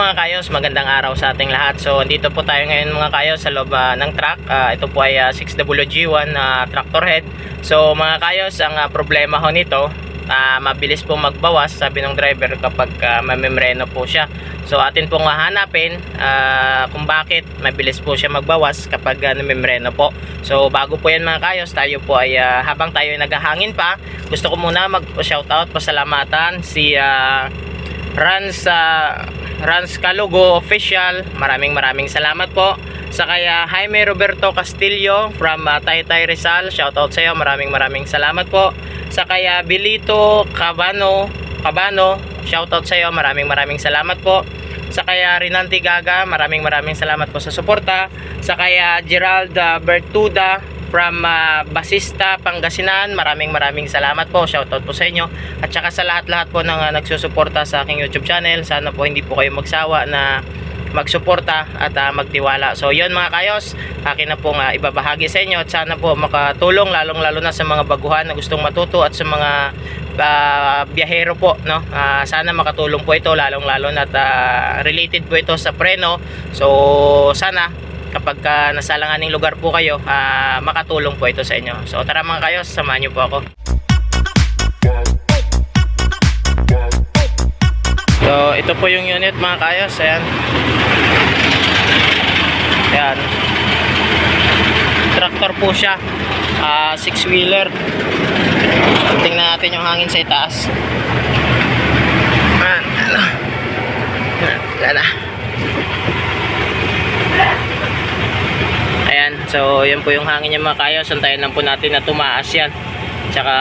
mga kayos, magandang araw sa ating lahat. So, andito po tayo ngayon mga kayos sa loob ah, ng truck. Ah, ito po ay ah, 6WG1 na tractor head. So, mga kayos, ang ah, problema ho nito, ah, mabilis po magbawas, sabi ng driver kapag uh, mamemreno po siya. So, atin pong hahanapin ah, kung bakit mabilis po siya magbawas kapag uh, namemreno po. So, bago po yan mga kayos, tayo po ay ah, habang tayo ay naghahangin pa, gusto ko muna mag-shoutout, pasalamatan si ah, Rans uh, Rans Kalugo official. Maraming maraming salamat po. Sa kaya Jaime Roberto Castillo from uh, Taytay Rizal. Shoutout sa iyo. Maraming maraming salamat po. Sa kaya Bilito Cabano Cabano. Shoutout sa iyo. Maraming maraming salamat po. Sa kaya Rinanti Gaga, maraming maraming salamat po sa suporta. Sa kaya Gerald uh, Bertuda from uh, Basista, Pangasinan. Maraming maraming salamat po. Shoutout po sa inyo. At saka sa lahat-lahat po ng uh, nagsusuporta sa aking YouTube channel. Sana po hindi po kayo magsawa na magsuporta at uh, magtiwala. So yun mga kayos, akin na pong uh, ibabahagi sa inyo at sana po makatulong lalong lalo na sa mga baguhan na gustong matuto at sa mga uh, biyahero po no Ah, sana makatulong po ito lalong lalo na ah, related po ito sa preno so sana kapag uh, nasa langaning lugar po kayo ah, makatulong po ito sa inyo. So tara mga kayo samahan niyo po ako. So ito po yung unit mga kayos ayan. Ayan. Tractor po siya. Ah, six wheeler tingnan natin yung hangin sa itaas. Man ano wala na ayan so yan po yung hangin niya mga kayos antayin lang po natin na tumaas yan tsaka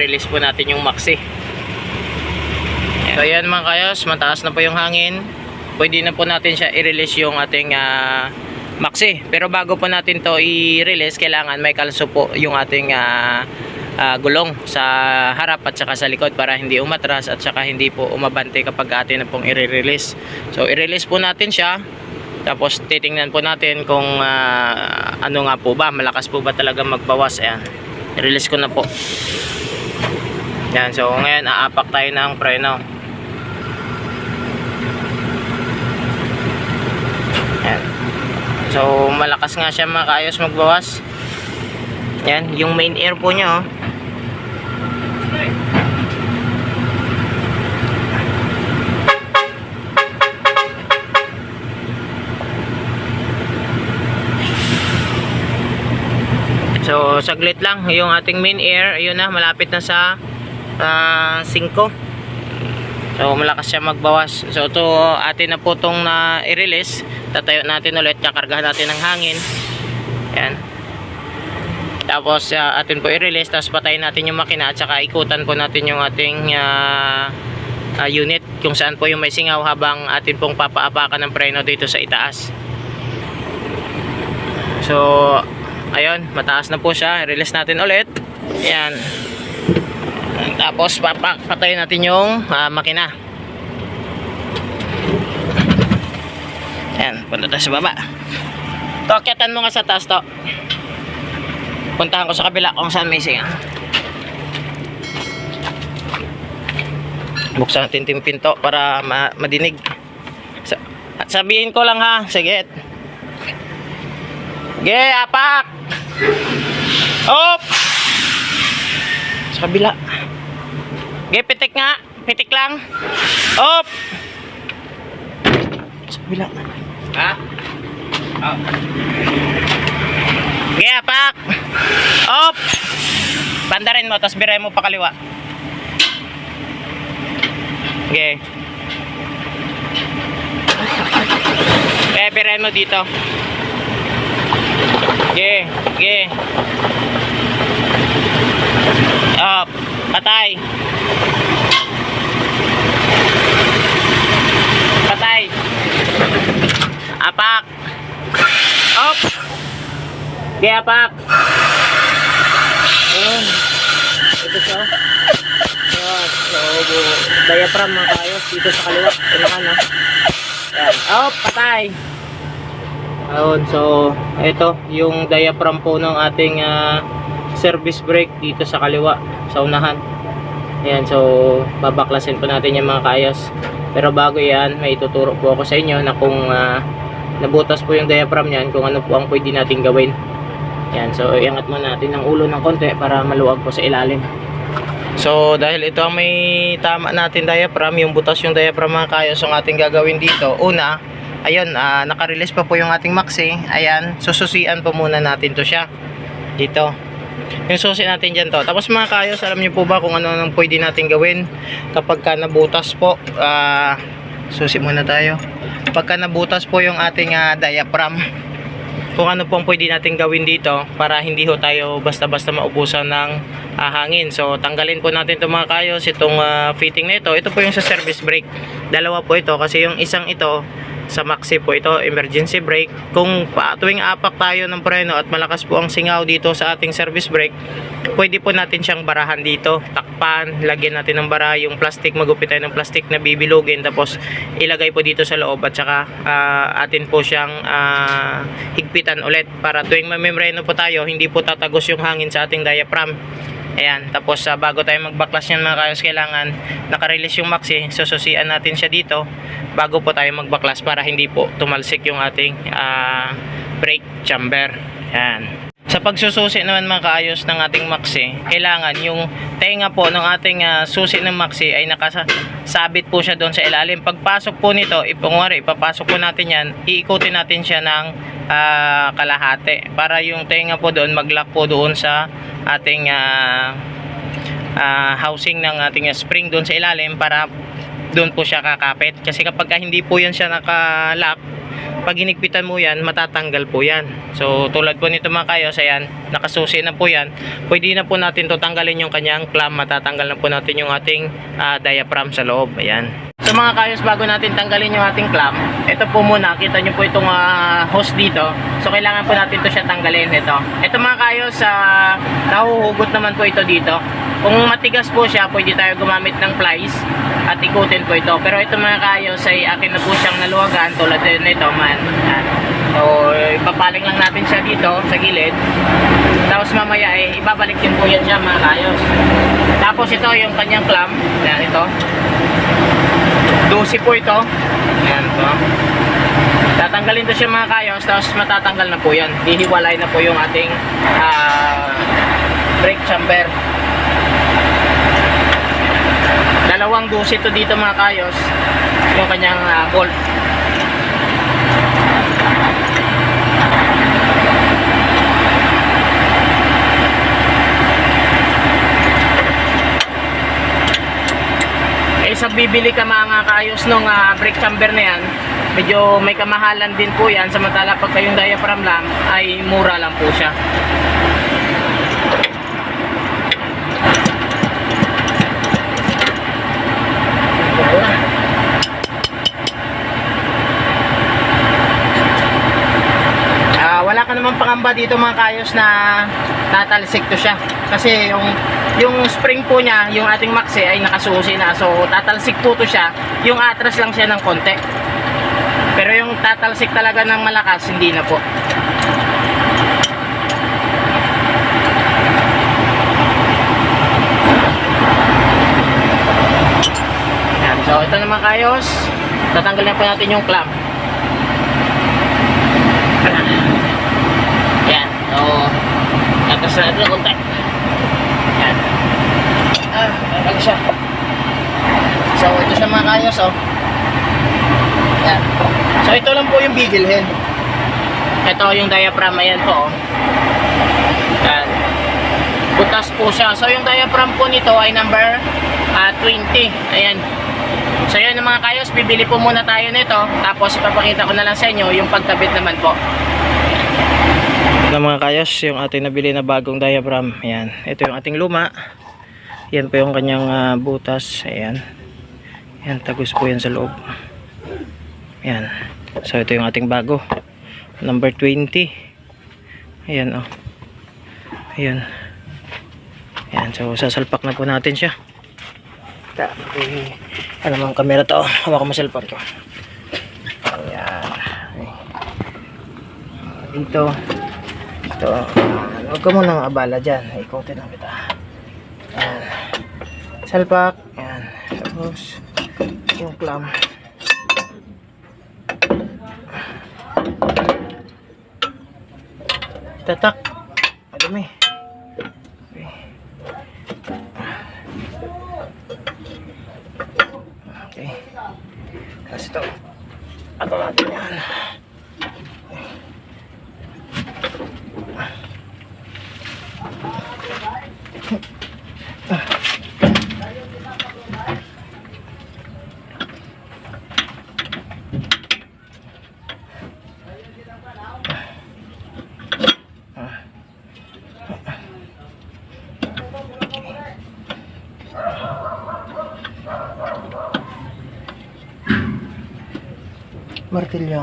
release po natin yung maxi So ayan mga kayos, mataas na po yung hangin. Pwede na po natin siya i-release yung ating ah, maxi. Pero bago po natin to i-release, kailangan may kalso po yung ating ah, ah, gulong sa harap at saka sa likod para hindi umatras at saka hindi po umabante kapag atin na pong i-release. So i-release po natin siya. Tapos titingnan po natin kung ah, ano nga po ba, malakas po ba talaga magbawas. Ayan. I-release ko na po. Yan, so ngayon aapak tayo ng preno. Yan. So malakas nga siya mga kaayos magbawas. Yan, yung main air po niya oh. So saglit lang yung ating main air, ayun na malapit na sa ah, 5. So malakas siya magbawas. So ito atin na po itong na i-release. Tatayo natin ulit, kakargahan natin ng hangin. Yan. Tapos ah, atin po i-release, tapos patayin natin yung makina at saka ikutan po natin yung ating ah, ah, unit kung saan po yung may singaw habang atin pong papaapakan ng preno dito sa itaas. So ayun, mataas na po siya. I-release natin ulit. Yan. Tapos papak patayin natin yung ah, makina. Yan, punta tayo sa baba. To, kyatan mo nga sa taas to. Puntahan ko sa kabila kung saan may singa. Buksan natin yung pinto para ma madinig. Sa sabihin ko lang ha, sige. Ge, apak! Op! Sa kabila. Ge, pitik nga. Pitik lang. Op! Sa kabila. Ha? Oh. Ge, apak! Op! Bandarin mo, tapos biray mo pa kaliwa. Ge. Eh, biray mo dito. Ge, ge. Op, patay. Patay. Apak. Op. Ge, apak. Ayun. Ito siya. Yan. So, diaphragm mga kayos dito sa kaliwa. Unahan na. Yan. Oh, patay. Ayun. So, ito yung diaphragm po ng ating ah, service brake dito sa kaliwa. Sa unahan. Ayan. So, babaklasin po natin yung mga kayos. Pero bago yan, may tuturo po ako sa inyo na kung ah, nabutas po yung diaphragm niyan, kung ano po ang pwede natin gawin. Yan, so iangat mo natin ang ulo ng konti para maluwag po sa ilalim. So dahil ito ang may tama natin diaphragm, yung butas yung diaphragm mga kayos ang ating gagawin dito. Una, ayun, ah, naka-release pa po yung ating maxi. Ayan, sususian po muna natin to siya. Dito. Yung susi natin dyan to. Tapos mga kayos, alam niyo po ba kung ano nang pwede natin gawin kapag ka nabutas po. ah, susi muna tayo. Pagka nabutas po yung ating ah, diaphragm, kung ano pong pwede natin gawin dito para hindi ho tayo basta-basta maubusan ng ah, hangin. So tanggalin po natin itong mga kayos, itong ah, fitting na ito. Ito po yung sa service brake. Dalawa po ito kasi yung isang ito sa maxi po ito, emergency brake. Kung tuwing apak tayo ng preno at malakas po ang singaw dito sa ating service brake, pwede po natin siyang barahan dito. Takpan, lagyan natin ng bara, yung plastic, magupit tayo ng plastic na bibilugin. Tapos ilagay po dito sa loob at saka ah, atin po siyang ah, higpitan ulit para tuwing mamembreno po tayo, hindi po tatagos yung hangin sa ating diaphragm. Ayan, tapos ah, bago tayo magbaklas niyan mga kayos, kailangan nakarelease yung maxi, sususian natin siya dito bago po tayo magbaklas para hindi po tumalsik yung ating ah, brake chamber. Ayan. Sa pagsususi naman mga kaayos ng ating maxi, kailangan yung tenga po ng ating ah, susi ng maxi ay nakasabit po siya doon sa ilalim. Pagpasok po nito, ipungwari, ipapasok po natin yan, iikutin natin siya ng ah, kalahati para yung tenga po doon maglock po doon sa ating ah, ah, housing ng ating spring doon sa ilalim para doon po siya kakapit. Kasi kapag ka hindi po yan siya nakalock, pag hinigpitan mo yan, matatanggal po yan. So, tulad po nito mga kayos, ayan, nakasusi na po yan. Pwede na po natin to tanggalin yung kanyang clamp, matatanggal na po natin yung ating ah, diaphragm sa loob. Ayan. So mga kayos, bago natin tanggalin yung ating clamp, ito po muna, kita nyo po itong ah, hose dito. So, kailangan po natin to siya tanggalin. Ito. Ito mga kayos, ah, nahuhugot naman po ito dito. Kung matigas po siya, pwede tayo gumamit ng plies at ikutin po ito. Pero ito mga kayos ay akin na po siyang naluwagan tulad din nito man. So, ipapaling lang natin siya dito sa gilid. Tapos mamaya ay ibabalik din po yan siya mga kayos. Tapos ito yung kanyang clamp. Yan ito. 12 po ito. Yan ito. Tatanggalin to siya mga kayos tapos matatanggal na po yan. Hihiwalay na po yung ating ah, brake chamber. Dalawang dusi to dito mga kayos. Yung kanyang ah, bolt. Sa bibili ka mga kaayos nung ah, brake chamber na yan, medyo may kamahalan din po yan. Samantala pag kayong diaphragm lang, ay mura lang po siya. Ah, wala ka naman pangamba dito mga kayos na tatalsik to siya. Kasi yung yung spring po niya, yung ating maxi ay nakasusi na. So tatalsik po to siya. Yung atras lang siya ng konti. Pero yung tatalsik talaga ng malakas, hindi na po. So ito naman kayos. Tatanggalin po natin yung clamp. Yan. So, tapos na natin ng konti. Yan. Ah, ano siya. So, ito siya mga kayos, oh. Yan. So, ito lang po yung bibilhin. Ito yung diaphragm, ayan po, oh. Yan. Butas po siya. So, yung diaphragm po nito ay number ah, 20. Ayan. So, yun mga kayos, bibili po muna tayo nito. Tapos, ipapakita ko na lang sa inyo yung pagkabit naman po. Na mga kayos yung ating nabili na bagong diaphragm. Ayan ito yung ating luma. Yan po yung kanyang ah, butas. Ayan. Yan tagos po yan sa loob. Ayan. So ito yung ating bago. Number 20 ayan oh. Ayan. Ayan so sasalpak na po natin siya. Eh, ano mga camera to hawak mo cellphone ko ayan Ay. dito ito, huwag ka munang abala dyan. Ikutin lang kita. Yan. Salpak. Yan. Tapos, yung clam. Tatak. Madumi. Okay. Okay. Ito. Ato natin yan. Martilyo.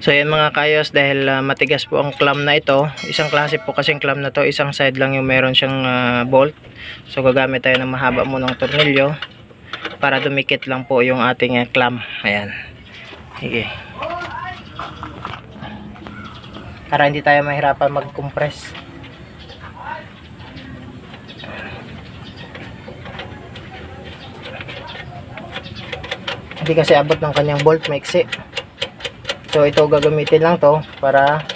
So yan mga kayos dahil ah, matigas po ang clam na ito. Isang klase po kasing clam na to, isang side lang yung meron siyang ah, bolt. So gagamit tayo ng mahaba mo ng tornilyo para dumikit lang po yung ating ah, clam. Ayan. Sige. Para hindi tayo mahirapan mag-compress. Hindi kasi abot ng kanyang bolt, maiksi. So ito gagamitin lang to para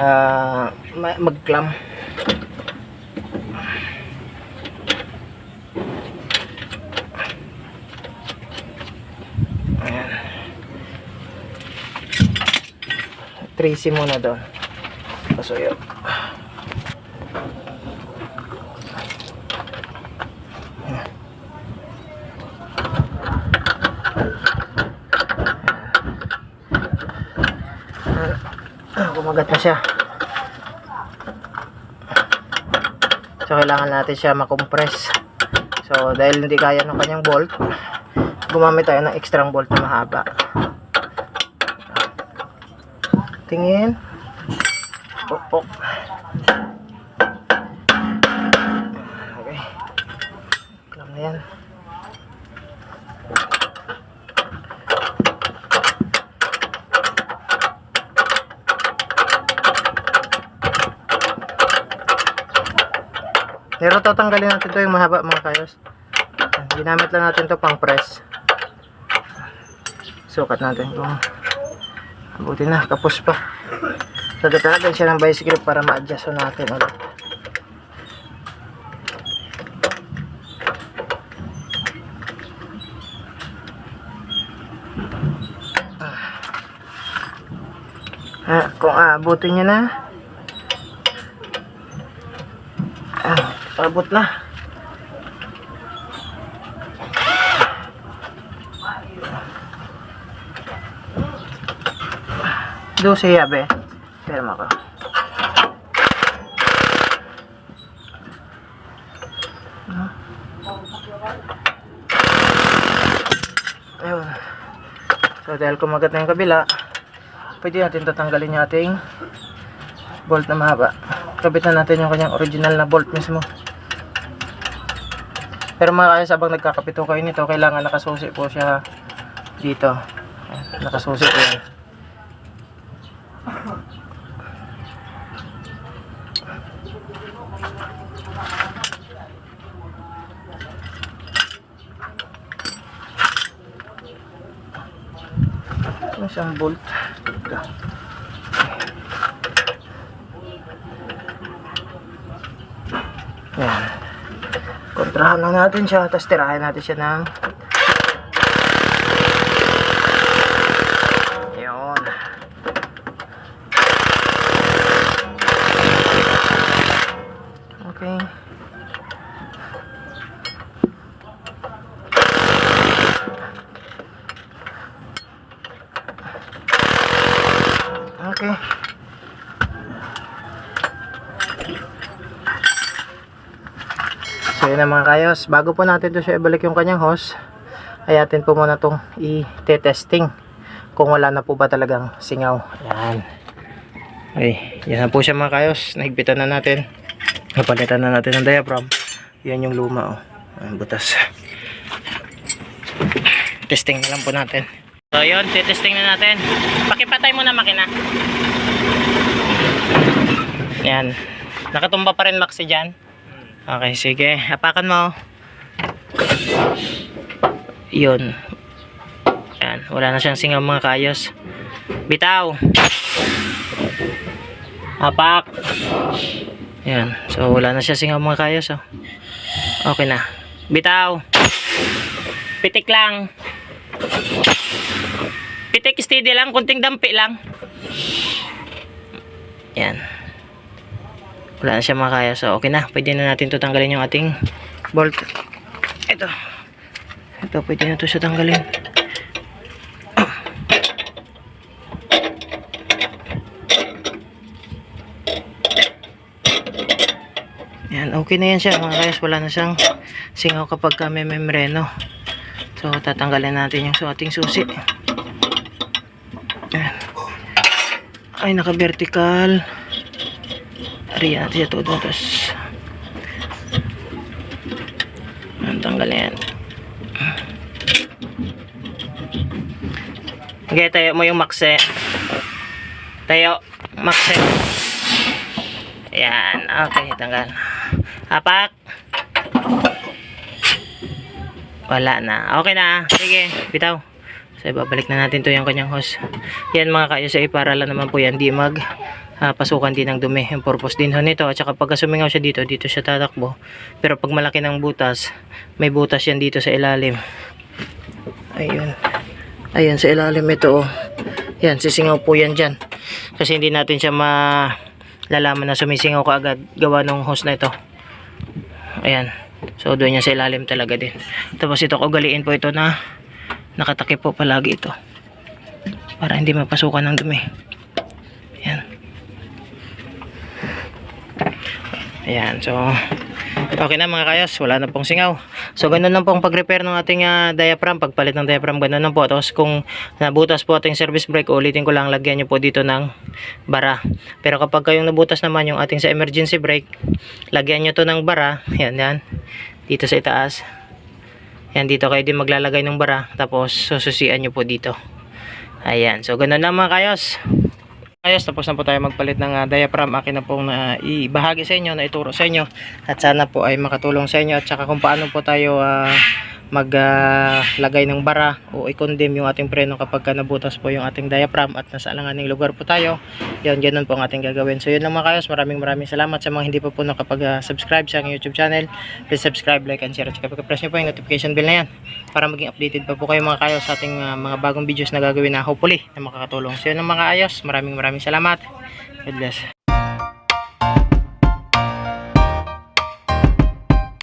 ah, ma- mag-clamp. Ayan. Tracy muna doon. Pasuyo. Kumagat na siya. So, kailangan natin siya makompress. So, dahil hindi kaya ng kanyang bolt, gumamit tayo ng extra bolt na mahaba. Tingin. Pok, pok. Okay. Alam na yan. Pero tatanggalin natin to yung mahaba mga kayos. Ginamit lang natin to pang press. Sukat natin kung abutin na, kapos pa. Sagatan natin siya ng grip para ma-adjust natin ulit. Ah, kung aabutin niya na, Ah, abot na. Doon siya be. Pero ako. Ayun. So dahil kumagat na yung kabila, pwede natin tatanggalin yung ating bolt na mahaba. Kabitan natin yung kanyang original na bolt mismo. Pero mga kayos, habang nagkakapito kayo nito, kailangan nakasusi po siya dito. Nakasusi po yan. Ito siyang bolt. Ito. Yan. Kontrahan lang natin siya, tapos tirahin natin siya ng Yun. Okay. Okay. So yun na mga kayos, bago po natin to siya ibalik yung kanyang hose, ay atin po muna itong i-testing kung wala na po ba talagang singaw. Yan. Okay, yan na po siya mga kayos, nahigpitan na natin. Napalitan na natin ng diaphragm. Yan yung luma oh. Ang butas. Testing na lang po natin. So yun, testing na natin. Pakipatay mo na makina. Yan. Nakatumba pa rin Maxi dyan. Okay, sige. Hapakan mo. Yun. Yan. Wala na siyang singaw mga kayos. Bitaw. Hapak. Yan. So, wala na siya singaw mga kayos. Oh. Okay na. Bitaw. Pitik lang. Pitik steady lang. Kunting dampi lang. Yan. Wala na siya mga kayos. So, okay na. Pwede na natin to tanggalin yung ating bolt. Ito. Ito, pwede na to siya tanggalin. Yan, okay na yan siya mga kayos. Wala na siyang singaw kapag kami membreno. So, tatanggalin natin yung ating susi. Yan. Ay, naka-vertical. Ari natin siya todo. Tapos, yan, tanggalin yan. Okay, tayo mo yung makse. Tayo, makse. Yan, okay, tanggal. Hapak. Wala na. Okay na. Sige, bitaw. So, ibabalik na natin to yung kanyang hose. Yan mga kayo sa para lang naman po yan. Di mag ah, pasukan din ng dumi. Yung purpose din ho nito. At saka pagka sumingaw siya dito, dito siya tatakbo. Pero pag malaki ng butas, may butas yan dito sa ilalim. Ayun. Ayun, sa ilalim ito oh. Yan, sisingaw po yan dyan. Kasi hindi natin siya ma lalaman na sumisingaw ka agad gawa ng hose na ito. Ayan. So, doon niya sa ilalim talaga din. Tapos ito, ugaliin po ito na nakatakip po palagi ito. Para hindi mapasukan ng dumi. Ayan. So, okay na mga kayos. Wala na pong singaw. So, ganun lang pong pag-repair ng ating ah, diaphragm. Pagpalit ng diaphragm, ganun lang po. Tapos, kung nabutas po ating service brake, ulitin ko lang, lagyan nyo po dito ng bara. Pero kapag kayong nabutas naman yung ating sa emergency brake, lagyan nyo to ng bara. Yan, yan. Dito sa itaas. Yan, dito kayo din maglalagay ng bara. Tapos, sususian nyo po dito. Ayan. So, ganun lang mga kayos. Ayos, tapos na po tayo magpalit ng ah, diaphragm. Akin na pong na ibahagi sa inyo, na ituro sa inyo. At sana po ay makatulong sa inyo. At saka kung paano po tayo maglagay ng bara o i-condemn yung ating preno kapag ka nabutas po yung ating diaphragm at nasa alanganing lugar po tayo. Yun, ganun po ang ating gagawin. So yun lang mga kayos. Maraming maraming salamat sa mga hindi pa po nakapag-subscribe sa aking YouTube channel. Please subscribe, like, and share. At saka press nyo po yung notification bell na yan para maging updated pa po kayo mga kayos sa ating ah, mga bagong videos na gagawin na hopefully na makakatulong. So yun lang mga ayos. Maraming maraming salamat. God bless.